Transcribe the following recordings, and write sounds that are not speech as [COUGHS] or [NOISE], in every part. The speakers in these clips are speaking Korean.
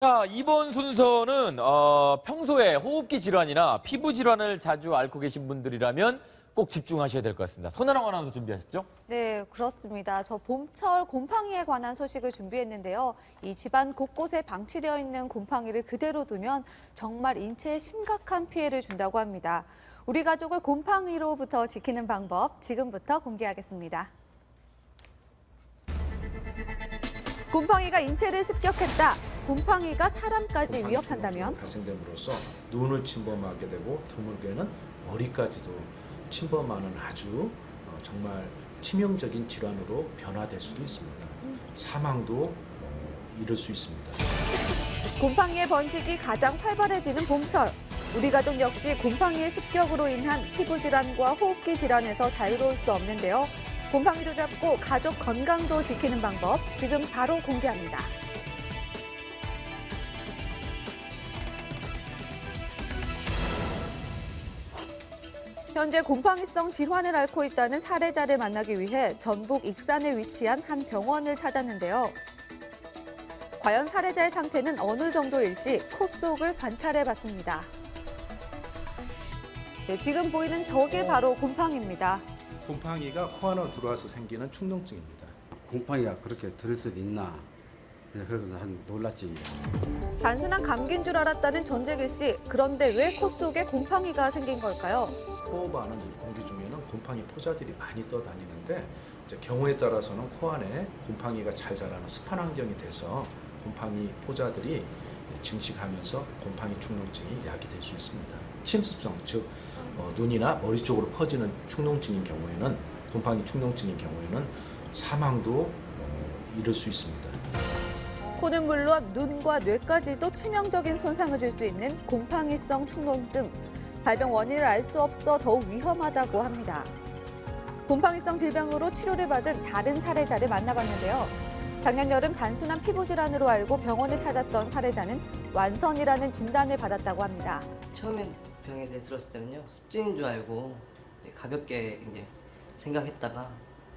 자, 이번 순서는 어, 평소에 호흡기 질환이나 피부 질환을 자주 앓고 계신 분들이라면 꼭 집중하셔야 될 것 같습니다. 손아랑 아나운서 준비하셨죠? 네, 그렇습니다. 저 봄철 곰팡이에 관한 소식을 준비했는데요. 이 집안 곳곳에 방치되어 있는 곰팡이를 그대로 두면 정말 인체에 심각한 피해를 준다고 합니다. 우리 가족을 곰팡이로부터 지키는 방법 지금부터 공개하겠습니다. 곰팡이가 인체를 습격했다. 곰팡이가 사람까지 위협한다면 발생됨으로써 눈을 침범하게 되고 드물게는 머리까지도 침범하는 아주 어, 정말 치명적인 질환으로 변화될 수도 있습니다. 사망도 어, 이를 수 있습니다. 곰팡이의 번식이 가장 활발해지는 봄철. 우리 가족 역시 곰팡이의 습격으로 인한 피부 질환과 호흡기 질환에서 자유로울 수 없는데요. 곰팡이도 잡고 가족 건강도 지키는 방법 지금 바로 공개합니다. 현재 곰팡이성 질환을 앓고 있다는 사례자를 만나기 위해 전북 익산에 위치한 한 병원을 찾았는데요. 과연 사례자의 상태는 어느 정도일지 코 속을 관찰해 봤습니다. 네, 지금 보이는 저게 바로 곰팡이입니다. 곰팡이가 코 안으로 들어와서 생기는 충농증입니다. 곰팡이가 그렇게 들을 수도 있나. 그래서 그래서 한 놀랐죠 이제. 단순한 감기인 줄 알았다는 전재길 씨. 그런데 왜 코 속에 곰팡이가 생긴 걸까요? 호흡하는 이 공기 중에는 곰팡이 포자들이 많이 떠다니는데 이제 경우에 따라서는 코 안에 곰팡이가 잘 자라는 습한 환경이 돼서 곰팡이 포자들이 증식하면서 곰팡이 충농증이 야기될 수 있습니다. 침습성 즉 어, 눈이나 머리 쪽으로 퍼지는 충농증인 경우에는 곰팡이 충농증인 경우에는 사망도 어, 이를 수 있습니다. 코는 물론 눈과 뇌까지도 치명적인 손상을 줄 수 있는 곰팡이성 충농증. 발병 원인을 알 수 없어 더욱 위험하다고 합니다. 곰팡이성 질병으로 치료를 받은 다른 사례자를 만나봤는데요. 작년 여름 단순한 피부 질환으로 알고 병원을 찾았던 사례자는 완선이라는 진단을 받았다고 합니다. 처음에 병에 대해 들었을 때는요 습진인 줄 알고 가볍게 이제 생각했다가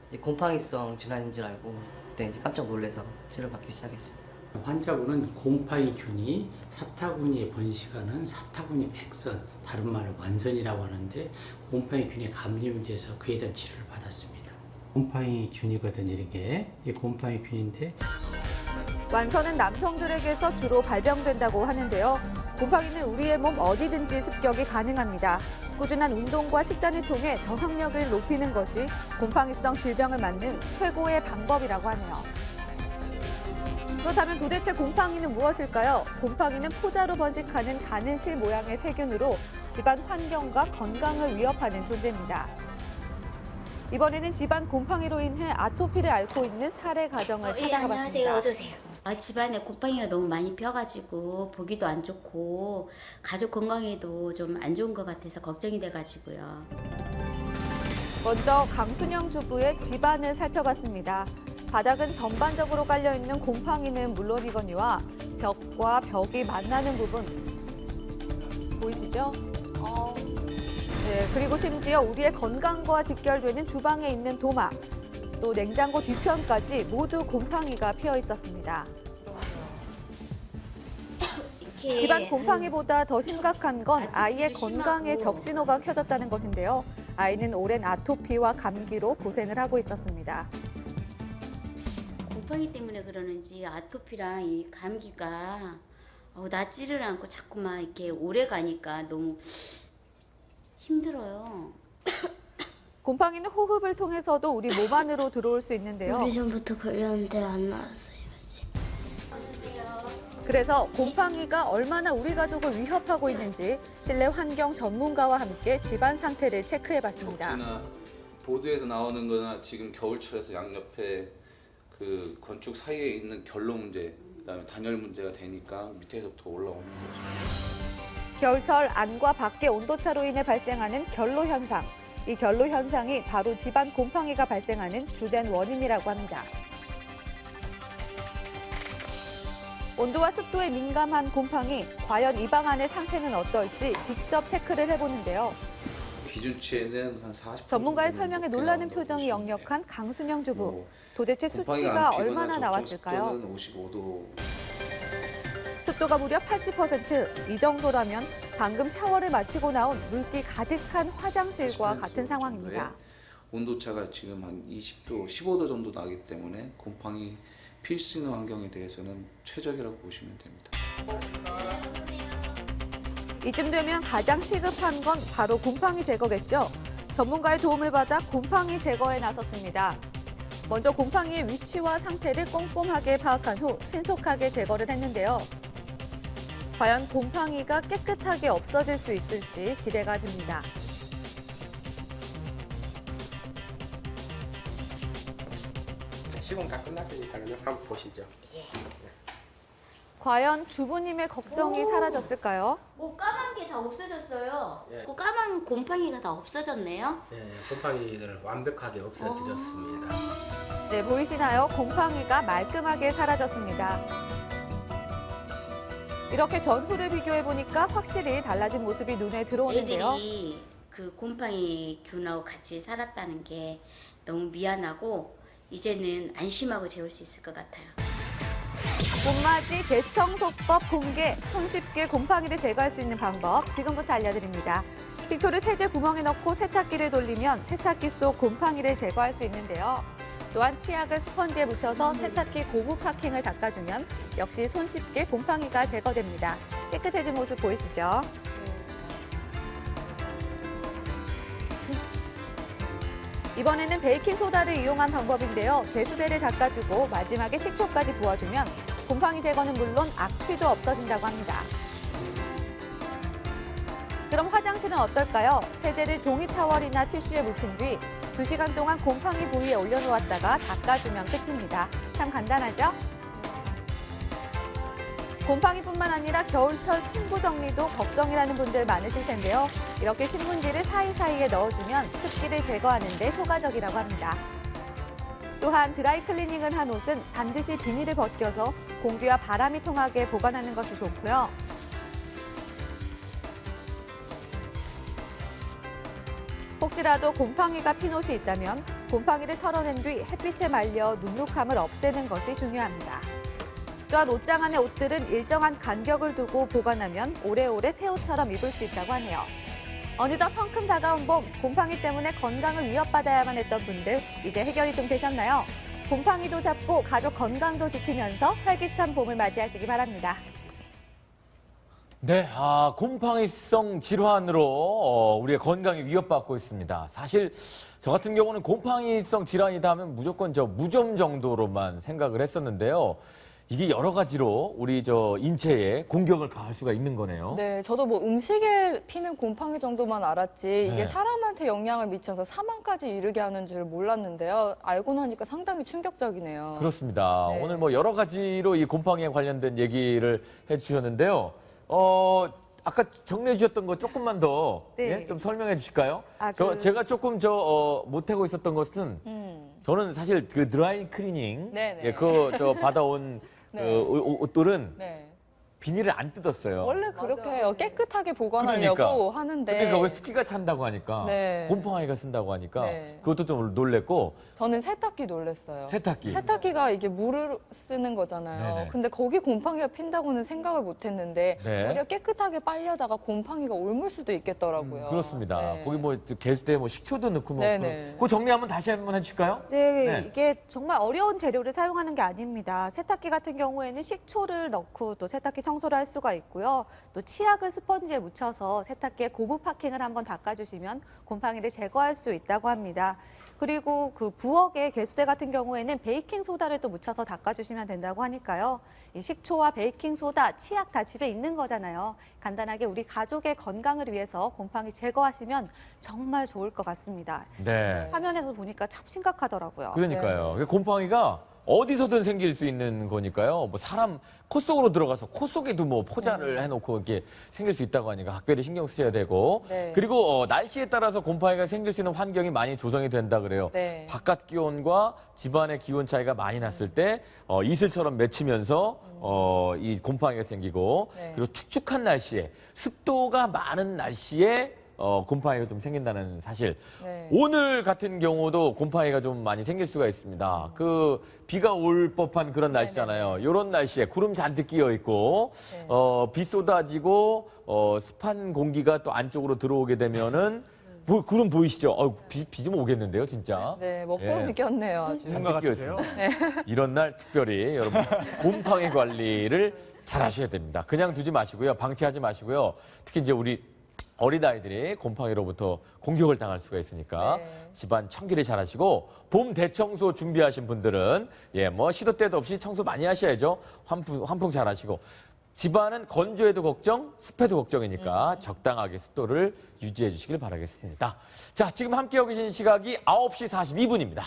이제 곰팡이성 질환인 줄 알고 그때 이제 깜짝 놀라서 치료받기 시작했습니다. 환자분은 곰팡이균이 사타구니에 번식하는 사타구니 백선, 다른 말로 완선이라고 하는데 곰팡이균에 감염이 돼서 그에 대한 치료를 받았습니다. 곰팡이균이거든요, 이게. 이 곰팡이균인데 완선은 남성들에게서 주로 발병된다고 하는데요. 곰팡이는 우리의 몸 어디든지 습격이 가능합니다. 꾸준한 운동과 식단을 통해 저항력을 높이는 것이 곰팡이성 질병을 막는 최고의 방법이라고 하네요. 그렇다면 도대체 곰팡이는 무엇일까요? 곰팡이는 포자로 번식하는 가는 실 모양의 세균으로 집안 환경과 건강을 위협하는 존재입니다. 이번에는 집안 곰팡이로 인해 아토피를 앓고 있는 사례 가정을 어, 예, 찾아가 안녕하세요. 봤습니다. 어서 오세요. 아, 집안에 곰팡이가 너무 많이 펴가지고 보기도 안 좋고 가족 건강에도 좀 안 좋은 것 같아서 걱정이 돼가지고요. 먼저 강순영 주부의 집안을 살펴봤습니다. 바닥은 전반적으로 깔려 있는 곰팡이는 물론이거니와 벽과 벽이 만나는 부분 보이시죠? 어, 네, 그리고 심지어 우리의 건강과 직결되는 주방에 있는 도마, 또 냉장고 뒤편까지 모두 곰팡이가 피어 있었습니다. 이렇게 집안 곰팡이보다 더 심각한 건 아이의 건강에. 적신호가 켜졌다는 것인데요. 아이는 오랜 아토피와 감기로 고생을 하고 있었습니다. 곰팡이 때문에 그러는지 아토피랑 이 감기가 어, 낫지를 않고 자꾸만 이렇게 오래 가니까 너무 힘들어요. [COUGHS] 곰팡이는 호흡을 통해서도 우리 몸 안으로 들어올 수 있는데요. 오래 전부터 걸렸는데 안 나왔어요. 그래서 곰팡이가 얼마나 우리 가족을 위협하고 있는지 실내 환경 전문가와 함께 집안 상태를 체크해 봤습니다. 벽지나 보드에서 나오는 거나 지금 겨울철에서 양옆에 그 건축 사이에 있는 결로 문제 그다음에 단열 문제가 되니까 밑에서부터 올라오는 거죠. 겨울철 안과 밖의 온도차로 인해 발생하는 결로 현상. 이 결로 현상이 바로 집안 곰팡이가 발생하는 주된 원인이라고 합니다. 온도와 습도에 민감한 곰팡이, 과연 이 방 안의 상태는 어떨지 직접 체크를 해보는데요. 기준치에는 한 40. 전문가의 설명에 놀라는 표정이 역력한 강순영 주부. 도대체 수치가 얼마나 나왔을까요? 55도 습도가 무려 80%. 이 정도라면 방금 샤워를 마치고 나온 물기 가득한 화장실과 같은 상황입니다. 온도차가 지금 한 20도, 15도 정도 나기 때문에 곰팡이 필수 있는 환경에 대해서는 최적이라고 보시면 됩니다. 이쯤 되면 가장 시급한 건 바로 곰팡이 제거겠죠. 전문가의 도움을 받아 곰팡이 제거에 나섰습니다. 먼저 곰팡이의 위치와 상태를 꼼꼼하게 파악한 후 신속하게 제거를 했는데요. 과연 곰팡이가 깨끗하게 없어질 수 있을지 기대가 됩니다. 시공 다 끝났으니까요. 한번 보시죠. 과연 주부님의 걱정이 사라졌을까요? 뭐 까만 게 다 없어졌어요. 예. 그 까만 곰팡이가 다 없어졌네요. 네, 곰팡이를 완벽하게 없애드렸습니다. 네, 보이시나요? 곰팡이가 말끔하게 사라졌습니다. 이렇게 전후를 비교해 보니까 확실히 달라진 모습이 눈에 들어오는데요. 애들이 그 곰팡이 균하고 같이 살았다는 게 너무 미안하고 이제는 안심하고 재울 수 있을 것 같아요. 봄맞이 대청소법 공개, 손쉽게 곰팡이를 제거할 수 있는 방법 지금부터 알려드립니다. 식초를 세제 구멍에 넣고 세탁기를 돌리면 세탁기 속 곰팡이를 제거할 수 있는데요. 또한 치약을 스펀지에 묻혀서 세탁기 고무 파킹을 닦아주면 역시 손쉽게 곰팡이가 제거됩니다. 깨끗해진 모습 보이시죠? 이번에는 베이킹 소다를 이용한 방법인데요. 배수대를 닦아주고 마지막에 식초까지 부어주면 곰팡이 제거는 물론 악취도 없어진다고 합니다. 그럼 화장실은 어떨까요? 세제를 종이 타월이나 티슈에 묻힌 뒤 2시간 동안 곰팡이 부위에 올려놓았다가 닦아주면 끝입니다. 참 간단하죠? 곰팡이뿐만 아니라 겨울철 침구 정리도 걱정이라는 분들 많으실 텐데요. 이렇게 신문지를 사이사이에 넣어주면 습기를 제거하는 데 효과적이라고 합니다. 또한 드라이 클리닝을 한 옷은 반드시 비닐을 벗겨서 공기와 바람이 통하게 보관하는 것이 좋고요. 혹시라도 곰팡이가 핀 옷이 있다면 곰팡이를 털어낸 뒤 햇빛에 말려 눅눅함을 없애는 것이 중요합니다. 또한 옷장 안의 옷들은 일정한 간격을 두고 보관하면 오래오래 새 옷처럼 입을 수 있다고 하네요. 어느덧 성큼 다가온 봄, 곰팡이 때문에 건강을 위협받아야만 했던 분들 이제 해결이 좀 되셨나요? 곰팡이도 잡고 가족 건강도 지키면서 활기찬 봄을 맞이하시기 바랍니다. 네, 아, 곰팡이성 질환으로 어, 우리의 건강이 위협받고 있습니다. 사실 저 같은 경우는 곰팡이성 질환이다 하면 무조건 저 무좀 정도로만 생각을 했었는데요. 이게 여러 가지로 우리 저 인체에 공격을 가할 수가 있는 거네요. 네, 저도 뭐 음식에 피는 곰팡이 정도만 알았지 이게 네. 사람한테 영향을 미쳐서 사망까지 이르게 하는 줄 몰랐는데요. 알고 나니까 상당히 충격적이네요. 그렇습니다. 네. 오늘 뭐 여러 가지로 이 곰팡이에 관련된 얘기를 해주셨는데요. 어, 아까 정리해 주셨던 거 조금만 더 네. 예? 좀 설명해 주실까요? 아, 저 그- 제가 조금 저 어, 못하고 있었던 것은 음. 저는 사실 그 드라이 클리닝 네네. 예, 그저 받아온 네. 그 옷- 옷들은 네. 비닐을 안 뜯었어요. 원래 그렇게 해요. 깨끗하게 보관하려고 그러니까. 하는데 근데 거기 습기가 찬다고 하니까 네. 곰팡이가 쓴다고 하니까 네. 그것도 좀 놀랬고 저는 세탁기 놀랬어요. 세탁기 세탁기가 이게 물을 쓰는 거잖아요. 네네. 근데 거기 곰팡이가 핀다고는 생각을 못 했는데 네. 오히려 깨끗하게 빨려다가 곰팡이가 옮을 수도 있겠더라고요. 음, 그렇습니다. 네. 거기 뭐 개수대에 뭐 식초도 넣고 뭐 네네. 그거 정리 한번 다시 한번 해주실까요? 네, 네. 이게 정말 어려운 재료를 사용하는 게 아닙니다. 세탁기 같은 경우에는 식초를 넣고 또 세탁기 청소를 할 수가 있고요. 또 치약을 스펀지에 묻혀서 세탁기에 고무 파킹을 한번 닦아주시면 곰팡이를 제거할 수 있다고 합니다. 그리고 그 부엌의 개수대 같은 경우에는 베이킹 소다를 또 묻혀서 닦아주시면 된다고 하니까요. 이 식초와 베이킹 소다, 치약 다 집에 있는 거잖아요. 간단하게 우리 가족의 건강을 위해서 곰팡이 제거하시면 정말 좋을 것 같습니다. 네. 화면에서 보니까 참 심각하더라고요. 그러니까요. 네. 곰팡이가 어디서든 생길 수 있는 거니까요. 뭐 사람 코 속으로 들어가서 코 속에도 뭐 포자를 해놓고 이렇게 생길 수 있다고 하니까 각별히 신경 쓰셔야 되고 네. 그리고 어, 날씨에 따라서 곰팡이가 생길 수 있는 환경이 많이 조성이 된다 그래요. 네. 바깥 기온과 집안의 기온 차이가 많이 났을 때 어, 이슬처럼 맺히면서 어, 이 곰팡이가 생기고 네. 그리고 축축한 날씨에 습도가 많은 날씨에 어, 곰팡이가 좀 생긴다는 사실. 네. 오늘 같은 경우도 곰팡이가 좀 많이 생길 수가 있습니다. 그 비가 올 법한 그런 날씨잖아요. 이런 날씨에 구름 잔뜩 끼어 있고 네. 어, 비 쏟아지고 어, 습한 공기가 또 안쪽으로 들어오게 되면은 뭐, 구름 보이시죠? 어, 비, 비 좀 오겠는데요, 진짜. 네, 먹구름이 예. 꼈네요, 아주. 잔뜩 끼어 있습니다. 이런 날 특별히 여러분 곰팡이 관리를 잘 하셔야 됩니다. 그냥 두지 마시고요. 방치하지 마시고요. 특히 이제 우리 어린아이들이 곰팡이로부터 공격을 당할 수가 있으니까 네. 집안 청결히 잘 하시고 봄 대청소 준비하신 분들은 예, 뭐 시도 때도 없이 청소 많이 하셔야죠. 환풍, 환풍 잘 하시고 집안은 건조해도 걱정, 습해도 걱정이니까 적당하게 습도를 유지해 주시길 바라겠습니다. 자, 지금 함께하고 계신 시각이 9시 42분입니다.